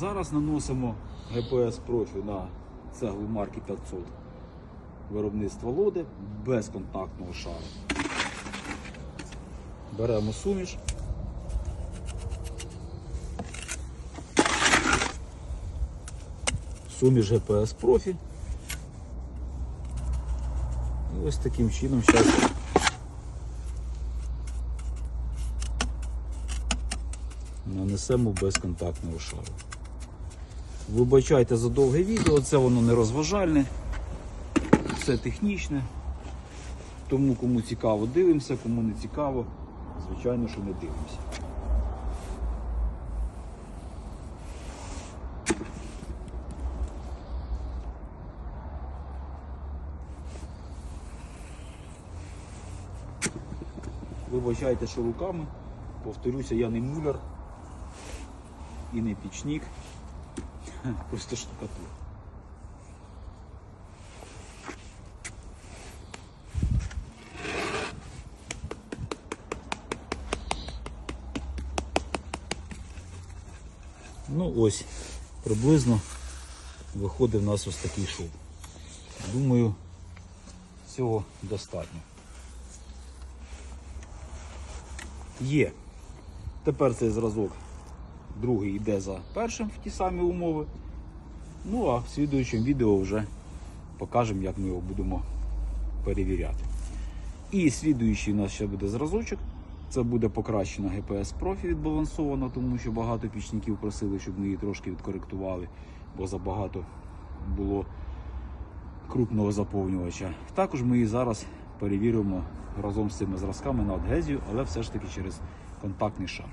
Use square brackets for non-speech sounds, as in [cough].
Зараз наносимо GPS профі на цеглу марки 500 виробництва лоди без контактного шару. Беремо суміш. Суміш GPS профі. І ось таким чином зараз нанесемо без контактного шару. Вибачайте за довге відео, це воно не розважальне, все технічне. Тому кому цікаво, дивимося, кому не цікаво, звичайно, що не дивимося. Вибачайте, що руками. Повторюся, я не муляр і не пічник. [laughs] Просто штукатур. Ну ось, приблизно виходить в нас ось такий шов. Думаю, цього достатньо. Є. Тепер цей зразок другий йде за першим в ті самі умови. Ну а в слідуючому відео вже покажемо, як ми його будемо перевіряти. І слідуючий у нас ще буде зразочок. Це буде покращена GPS профі відбалансована, тому що багато пічників просили, щоб ми її трошки відкоректували, бо забагато було крупного заповнювача. Також ми її зараз перевіримо разом з цими зразками на адгезію, але все ж таки через контактний шар.